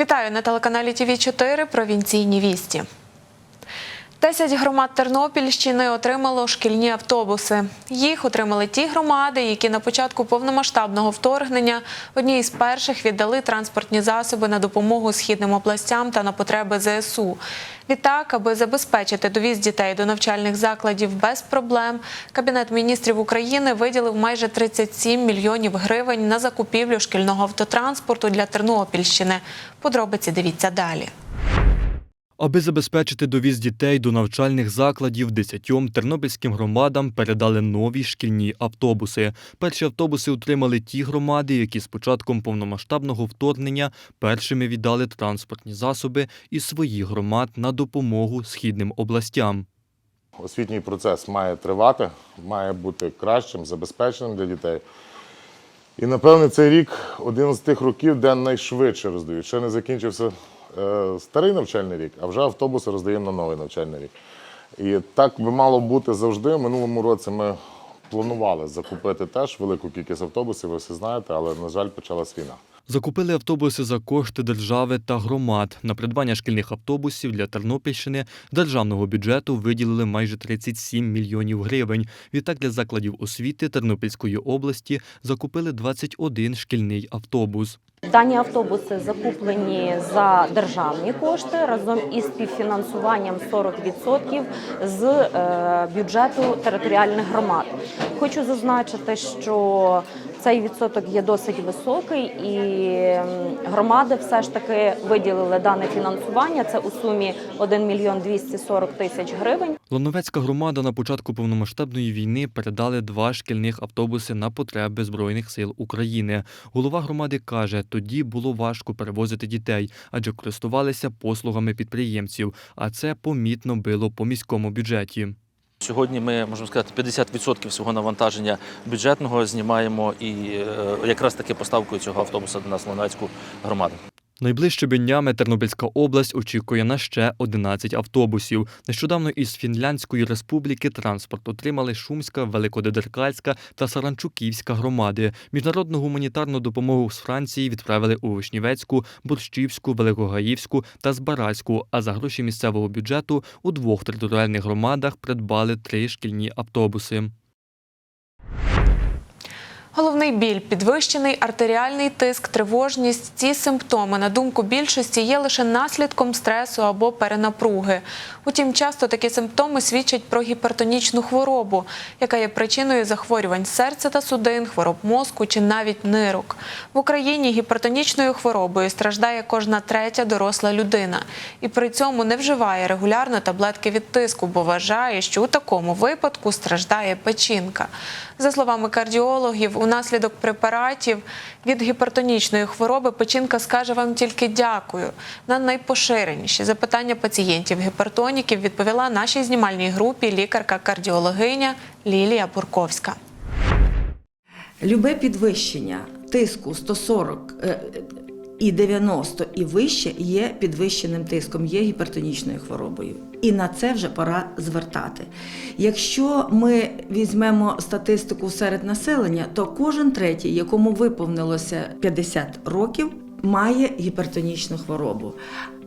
Вітаю на телеканалі ТВ 4 Провінційні вісті. Десять громад Тернопільщини отримало шкільні автобуси. Їх отримали ті громади, які на початку повномасштабного вторгнення одні із перших віддали транспортні засоби на допомогу східним областям та на потреби ЗСУ. Відтак, аби забезпечити довіз дітей до навчальних закладів без проблем, Кабінет міністрів України виділив майже 37 мільйонів гривень на закупівлю шкільного автотранспорту для Тернопільщини. Подробиці дивіться далі. Аби забезпечити довіз дітей до навчальних закладів, десятьом тернопільським громадам передали нові шкільні автобуси. Перші автобуси отримали ті громади, які з початком повномасштабного вторгнення першими віддали транспортні засоби із своїх громад на допомогу східним областям. Освітній процес має тривати, має бути кращим, забезпеченим для дітей. І напевне цей рік один з тих років, де найшвидше роздають. Ще не закінчився старий навчальний рік, а вже автобуси роздаємо на новий навчальний рік. І так би мало бути завжди. Минулому році ми планували закупити теж велику кількість автобусів, ви все знаєте, але, на жаль, почалась війна. Закупили автобуси за кошти держави та громад. На придбання шкільних автобусів для Тернопільщини державного бюджету виділили майже 37 мільйонів гривень. Відтак для закладів освіти Тернопільської області закупили 21 шкільний автобус. Дані автобуси закуплені за державні кошти разом із співфінансуванням 40% з е, бюджету територіальних громад. Хочу зазначити, що цей відсоток є досить високий, і громади все ж таки виділили дане фінансування. Це у сумі 1 мільйон 240 тисяч гривень. Лановецька громада на початку повномасштабної війни передали два шкільних автобуси на потреби Збройних сил України. Голова громади каже, тоді було важко перевозити дітей, адже користувалися послугами підприємців, а це помітно било по міському бюджеті. Сьогодні ми можемо сказати 50% свого навантаження бюджетного знімаємо і е, якраз таки поставкою цього автобуса до нас в Луначську громаду. Найближчими днями Тернопільська область очікує на ще 11 автобусів. Нещодавно із Фінляндської республіки транспорт отримали Шумська, Великодедеркальська та Саранчуківська громади. Міжнародну гуманітарну допомогу з Франції відправили у Вишнівецьку, Борщівську, Великогаївську та Збаразьку. А за гроші місцевого бюджету у двох територіальних громадах придбали три шкільні автобуси. Головний біль, підвищений артеріальний тиск, тривожність. Ці симптоми, на думку більшості, є лише наслідком стресу або перенапруги. Утім, часто такі симптоми свідчать про гіпертонічну хворобу, яка є причиною захворювань серця та судин, хвороб мозку чи навіть нирок. В Україні гіпертонічною хворобою страждає кожна третя доросла людина, і при цьому не вживає регулярно таблетки від тиску, бо вважає, що у такому випадку страждає печінка. За словами кардіологів, унаслідок препаратів від гіпертонічної хвороби печінка скаже вам тільки дякую. На найпоширеніші запитання пацієнтів гіпертоніків відповіла нашій знімальній групі лікарка-кардіологиня Лілія Бурковська. Любе підвищення тиску 140 е, і 90 і вище є підвищеним тиском, є гіпертонічною хворобою. І на це вже пора звертати. Якщо ми візьмемо статистику серед населення, то кожен третій, якому виповнилося 50 років, має гіпертонічну хворобу.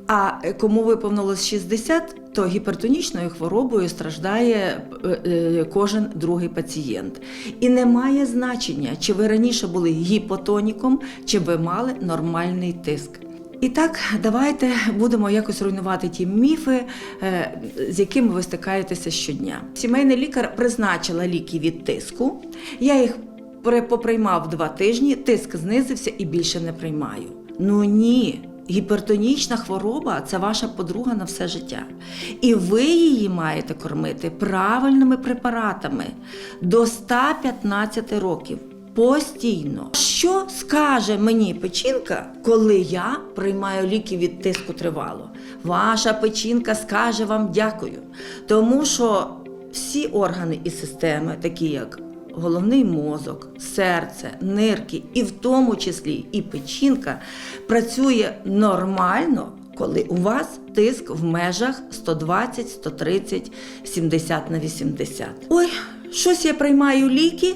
А кому виповнилось 60, то гіпертонічною хворобою страждає е, е, кожен другий пацієнт. І не має значення, чи ви раніше були гіпотоніком, чи ви мали нормальний тиск. І так, давайте будемо якось руйнувати ті міфи, е, з якими ви стикаєтеся щодня. Сімейний лікар призначила ліки від тиску. Я їх при- поприймав два тижні, тиск знизився і більше не приймаю. Ну ні. Гіпертонічна хвороба це ваша подруга на все життя. І ви її маєте кормити правильними препаратами до 115 років. Постійно. Що скаже мені печінка, коли я приймаю ліки від тиску тривало? Ваша печінка скаже вам дякую. Тому що всі органи і системи, такі як головний мозок, серце, нирки, і в тому числі і печінка, працює нормально, коли у вас тиск в межах 120, 130, 70 на 80. Ой, щось я приймаю ліки,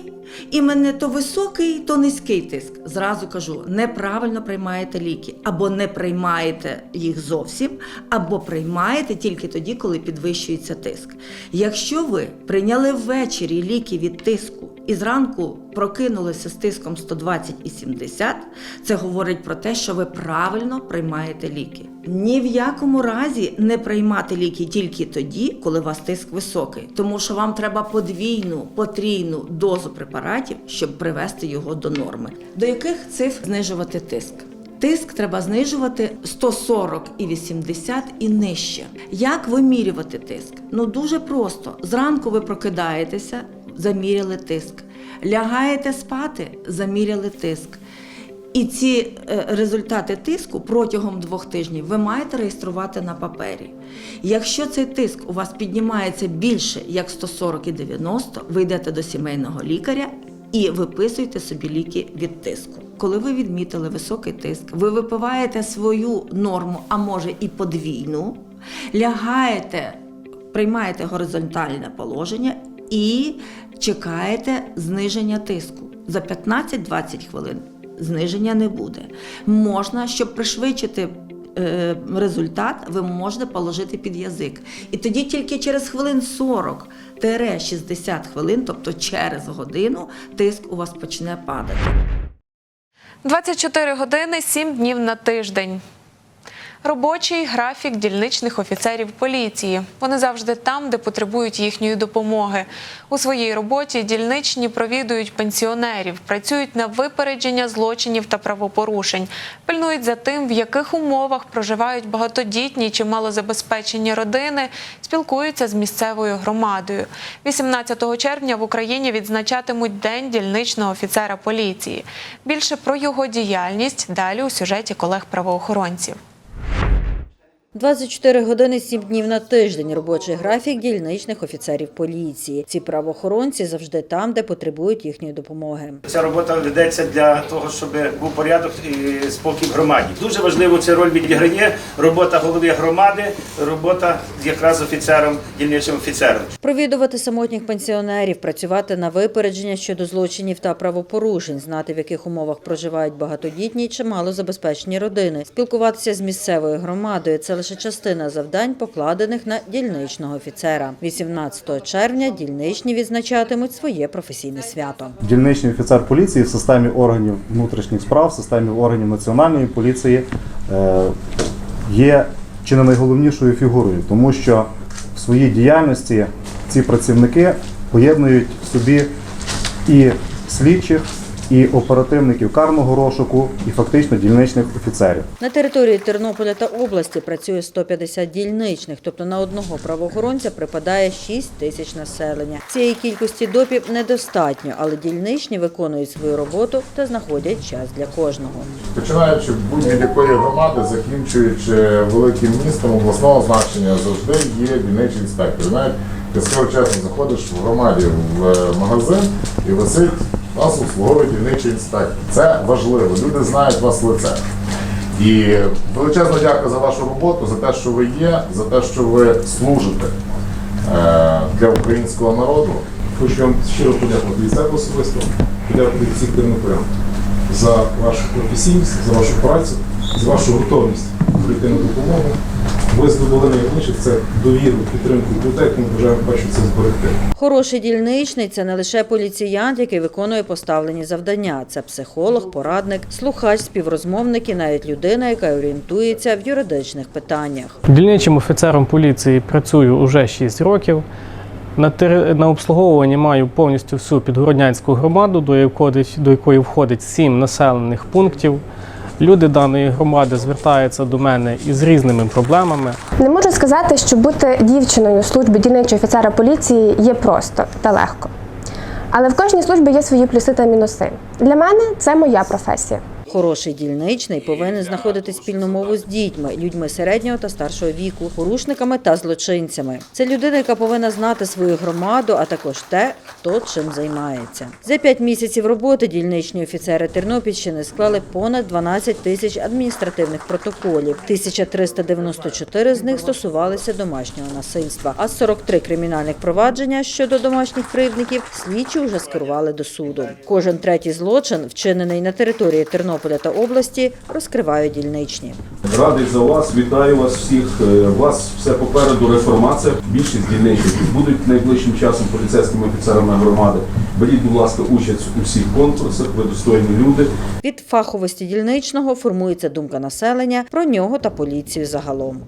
І мене то високий, то низький тиск. Зразу кажу, неправильно приймаєте ліки, або не приймаєте їх зовсім, або приймаєте тільки тоді, коли підвищується тиск. Якщо ви прийняли ввечері ліки від тиску і зранку прокинулися з тиском 120 і 70, це говорить про те, що ви правильно приймаєте ліки. Ні в якому разі не приймати ліки тільки тоді, коли у вас тиск високий, тому що вам треба подвійну, потрійну дозу препаратів, щоб привести його до норми. До яких цифр знижувати тиск? Тиск треба знижувати 140 і 80 і нижче. Як вимірювати тиск? Ну дуже просто. Зранку ви прокидаєтеся, заміряли тиск. Лягаєте спати, заміряли тиск. І ці е, результати тиску протягом двох тижнів ви маєте реєструвати на папері. Якщо цей тиск у вас піднімається більше як 140 і 90, ви йдете до сімейного лікаря і виписуєте собі ліки від тиску. Коли ви відмітили високий тиск, ви випиваєте свою норму, а може і подвійну, лягаєте, приймаєте горизонтальне положення і чекаєте зниження тиску за 15-20 хвилин зниження не буде. Можна, щоб пришвидшити е, результат, ви можете положити під язик. І тоді тільки через хвилин 40-60 хвилин, тобто через годину, тиск у вас почне падати. 24 години 7 днів на тиждень. Робочий графік дільничних офіцерів поліції. Вони завжди там, де потребують їхньої допомоги. У своїй роботі дільничні провідують пенсіонерів, працюють на випередження злочинів та правопорушень, пильнують за тим, в яких умовах проживають багатодітні чи малозабезпечені родини, спілкуються з місцевою громадою. 18 червня в Україні відзначатимуть День дільничного офіцера поліції. Більше про його діяльність далі у сюжеті колег-правоохоронців. 24 години 7 днів на тиждень робочий графік дільничних офіцерів поліції. Ці правоохоронці завжди там, де потребують їхньої допомоги. Ця робота ведеться для того, щоб був порядок і спокій в громаді. Дуже важливо цю роль відіграє робота голови громади, робота якраз офіцером, дільничним офіцером. Провідувати самотніх пенсіонерів, працювати на випередження щодо злочинів та правопорушень, знати в яких умовах проживають багатодітні чи малозабезпечені родини, спілкуватися з місцевою громадою це лише частина завдань, покладених на дільничного офіцера. 18 червня дільничні відзначатимуть своє професійне свято. Дільничний офіцер поліції в системі органів внутрішніх справ, в системі органів національної поліції е, є чи не найголовнішою фігурою, тому що в своїй діяльності ці працівники поєднують в собі і слідчих, і оперативників карного розшуку, і фактично дільничних офіцерів. На території Тернополя та області працює 150 дільничних, тобто на одного правоохоронця припадає 6 тисяч населення. Цієї кількості допів недостатньо, але дільничні виконують свою роботу та знаходять час для кожного. Починаючи будь-від якої громади, закінчуючи великим містом обласного значення, завжди є дільничий інспектор. Навіть ти скоро чесно заходиш в громаді в е, магазин і висить нас обслуговує дільничий інспектор. Це важливо. Люди знають вас лице. І величезна дяка за вашу роботу, за те, що ви є, за те, що ви служите е, для українського народу. Хочу вам щиро подякувати від себе особисто, подякувати всіх керівникам за вашу професійність, за вашу працю, за вашу готовність прийти на допомогу. Ви здобули найголовніше це довіру, підтримку людей, тому бажаємо це зберегти. Хороший дільничний це не лише поліціянт, який виконує поставлені завдання. Це психолог, порадник, слухач, співрозмовник і навіть людина, яка орієнтується в юридичних питаннях. Дільничим офіцером поліції працюю уже 6 років. На, тери- на обслуговуванні маю повністю всю підгороднянську громаду, до якої, входить, до якої входить 7 населених пунктів. Люди даної громади звертаються до мене із різними проблемами. Не можу сказати, що бути дівчиною в службі дільничого офіцера поліції є просто та легко. Але в кожній службі є свої плюси та мінуси. Для мене це моя професія. Хороший дільничний повинен знаходити спільну мову з дітьми, людьми середнього та старшого віку, порушниками та злочинцями. Це людина, яка повинна знати свою громаду, а також те, хто чим займається. За п'ять місяців роботи дільничні офіцери Тернопільщини склали понад 12 тисяч адміністративних протоколів. 1394 з них стосувалися домашнього насильства, а 43 кримінальних провадження щодо домашніх кривдників слідчі вже скерували до суду. Кожен третій злочин, вчинений на території Тернополя та області, розкривають дільничні. Радий за вас, вітаю вас всіх. Е, У вас все попереду реформація. Більшість дільничників будуть найближчим часом поліцейськими офіцерами громади. Беріть, будь ласка, участь у всіх конкурсах. Ви достойні люди. Від фаховості дільничного формується думка населення про нього та поліцію загалом.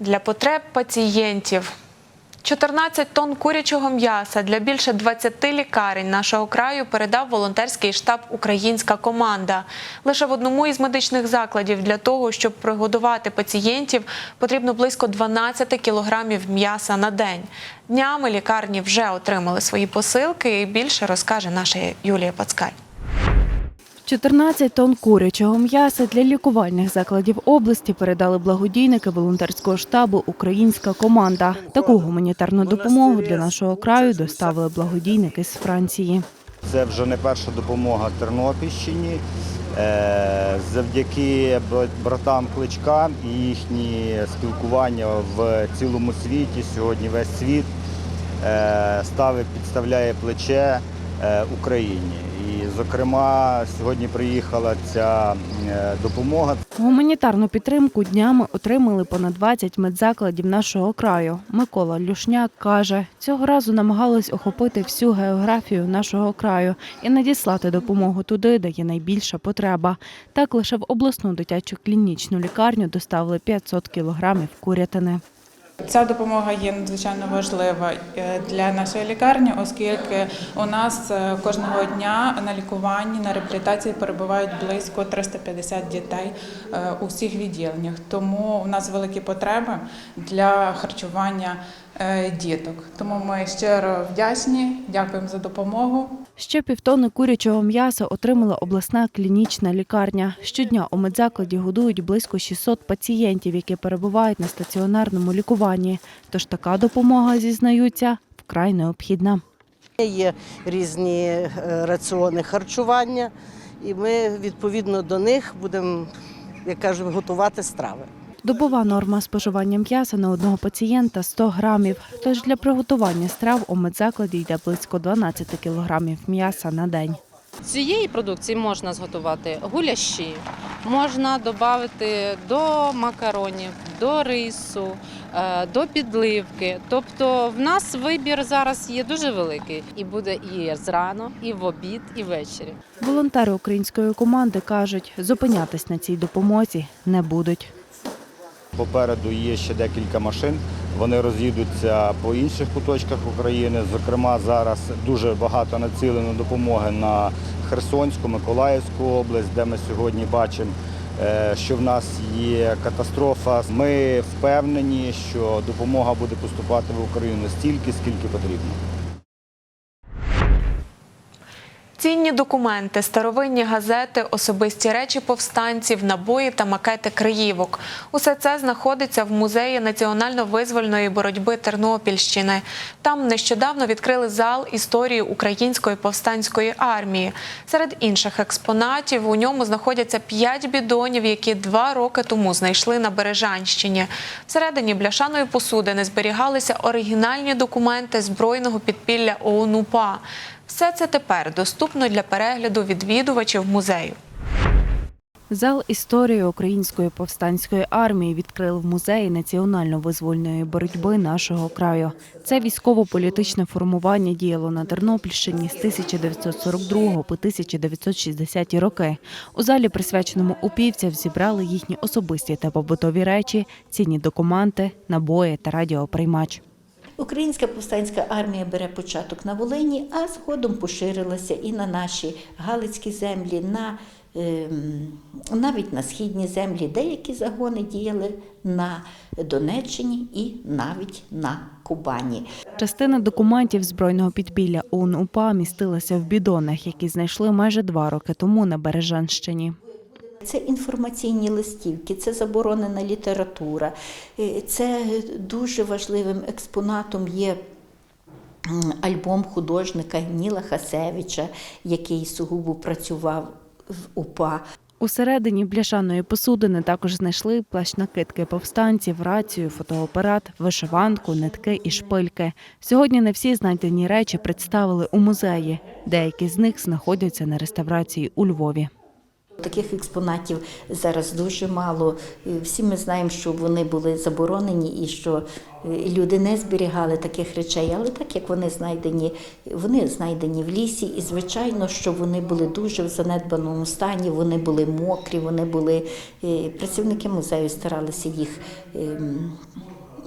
Для потреб пацієнтів. 14 тонн курячого м'яса для більше 20 лікарень нашого краю передав волонтерський штаб Українська команда. Лише в одному із медичних закладів для того, щоб пригодувати пацієнтів, потрібно близько 12 кілограмів м'яса на день. Днями лікарні вже отримали свої посилки і більше розкаже наша Юлія Пацкаль. 14 тонн курячого м'яса для лікувальних закладів області передали благодійники волонтерського штабу Українська команда. Таку гуманітарну допомогу для нашого краю доставили благодійники з Франції. Це вже не перша допомога Тернопільщині. Е, Завдяки братам Кличкам і їхні спілкування в цілому світі. Сьогодні весь світ е, ставить, підставляє плече е, Україні. І, зокрема, сьогодні приїхала ця е, допомога. Гуманітарну підтримку днями отримали понад 20 медзакладів нашого краю. Микола Люшняк каже, цього разу намагались охопити всю географію нашого краю і надіслати допомогу туди, де є найбільша потреба. Так лише в обласну дитячу клінічну лікарню доставили 500 кілограмів курятини. Ця допомога є надзвичайно важлива е, для нашої лікарні, оскільки у нас е, кожного дня на лікуванні, на реабілітації перебувають близько 350 дітей е, у всіх відділеннях. Тому у нас великі потреби для харчування діток. Тому ми щиро вдячні, дякуємо за допомогу. Ще півтони курячого м'яса отримала обласна клінічна лікарня. Щодня у медзакладі годують близько 600 пацієнтів, які перебувають на стаціонарному лікуванні. Тож така допомога, зізнаються, вкрай необхідна. Є різні е, раціони харчування, і ми відповідно до них будемо, як кажуть, готувати страви. Добова норма споживання м'яса на одного пацієнта 100 грамів. Тож для приготування страв у медзакладі йде близько 12 кілограмів м'яса на день. Цієї продукції можна зготувати гуляші, можна додати до макаронів, до рису, е, до підливки. Тобто в нас вибір зараз є дуже великий і буде і зрано, і в обід, і ввечері. Волонтери української команди кажуть, зупинятись на цій допомозі не будуть. Попереду є ще декілька машин. Вони роз'їдуться по інших куточках України. Зокрема, зараз дуже багато націлено допомоги на Херсонську, Миколаївську область, де ми сьогодні бачимо, е, що в нас є катастрофа. Ми впевнені, що допомога буде поступати в Україну стільки, скільки потрібно. Цінні документи, старовинні газети, особисті речі повстанців, набої та макети Криївок. Усе це знаходиться в музеї національно-визвольної боротьби Тернопільщини. Там нещодавно відкрили зал історії української повстанської армії. Серед інших експонатів у ньому знаходяться п'ять бідонів, які два роки тому знайшли на Бережанщині. Всередині бляшаної посудини зберігалися оригінальні документи збройного підпілля ОУН-УПА. Все це тепер доступно для перегляду відвідувачів музею. Зал історії української повстанської армії відкрили в музеї національно-визвольної боротьби нашого краю. Це військово-політичне формування діяло на Тернопільщині з 1942 по 1960 роки. У залі, присвяченому упівцям, зібрали їхні особисті та побутові речі, цінні документи, набої та радіоприймач. Українська повстанська армія бере початок на Волині, а згодом поширилася і на наші Галицькі землі, на, ем, навіть на східні землі. Деякі загони діяли на Донеччині і навіть на Кубані. Частина документів збройного підпілля ОУН-УПА містилася в бідонах, які знайшли майже два роки тому на Бережанщині. Це інформаційні листівки, це заборонена література. Е, Це дуже важливим експонатом є альбом художника Ніла Хасевича, який сугубо працював в УПА. Усередині бляшаної посудини також знайшли плащ-накидки повстанців, рацію, фотоапарат, вишиванку, нитки і шпильки. Сьогодні не всі знайдені речі представили у музеї. Деякі з них знаходяться на реставрації у Львові. Таких експонатів зараз дуже мало. Всі ми знаємо, що вони були заборонені і що е, люди не зберігали таких речей. Але так як вони знайдені, вони знайдені в лісі, і звичайно, що вони були дуже в занедбаному стані, вони були мокрі, вони були е, працівники музею старалися їх.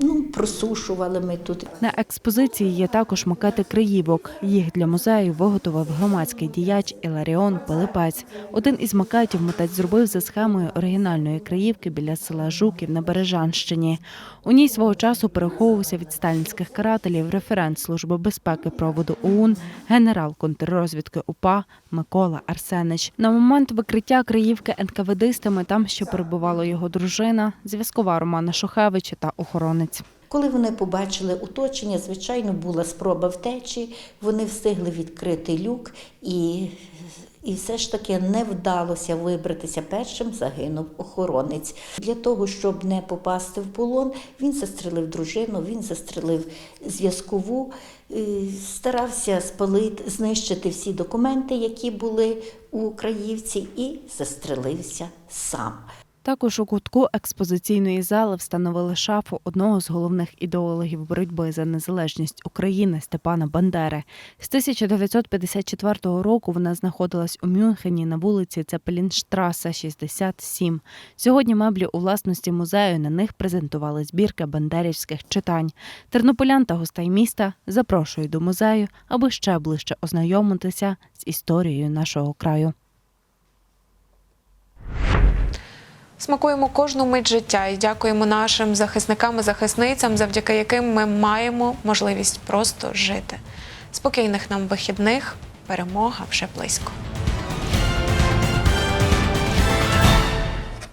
Ну, просушували ми тут. На експозиції є також макети криївок. Їх для музею виготовив громадський діяч Іларіон Пилипець. Один із макетів митець зробив за схемою оригінальної криївки біля села Жуків на Бережанщині. У ній свого часу переховувався від сталінських карателів референт Служби безпеки проводу ОУН, генерал контррозвідки УПА Микола Арсенич. На момент викриття криївки НКВДистами там ще перебувала його дружина, зв'язкова Романа Шухевич та охоронець. Коли вони побачили оточення, звичайно, була спроба втечі. Вони встигли відкрити люк, і, і все ж таки не вдалося вибратися. Першим загинув охоронець. Для того, щоб не попасти в полон, він застрелив дружину, він застрелив зв'язкову, е, старався спалити, знищити всі документи, які були у Краївці, і застрелився сам. Також у кутку експозиційної зали встановили шафу одного з головних ідеологів боротьби за незалежність України Степана Бандери. З 1954 року вона знаходилась у Мюнхені на вулиці Цепелінштраса, 67. Сьогодні меблі у власності музею на них презентували збірки бандерівських читань. Тернополян та гостей міста запрошують до музею, аби ще ближче ознайомитися з історією нашого краю. Смакуємо кожну мить життя і дякуємо нашим захисникам і захисницям, завдяки яким ми маємо можливість просто жити. Спокійних нам вихідних, перемога вже близько.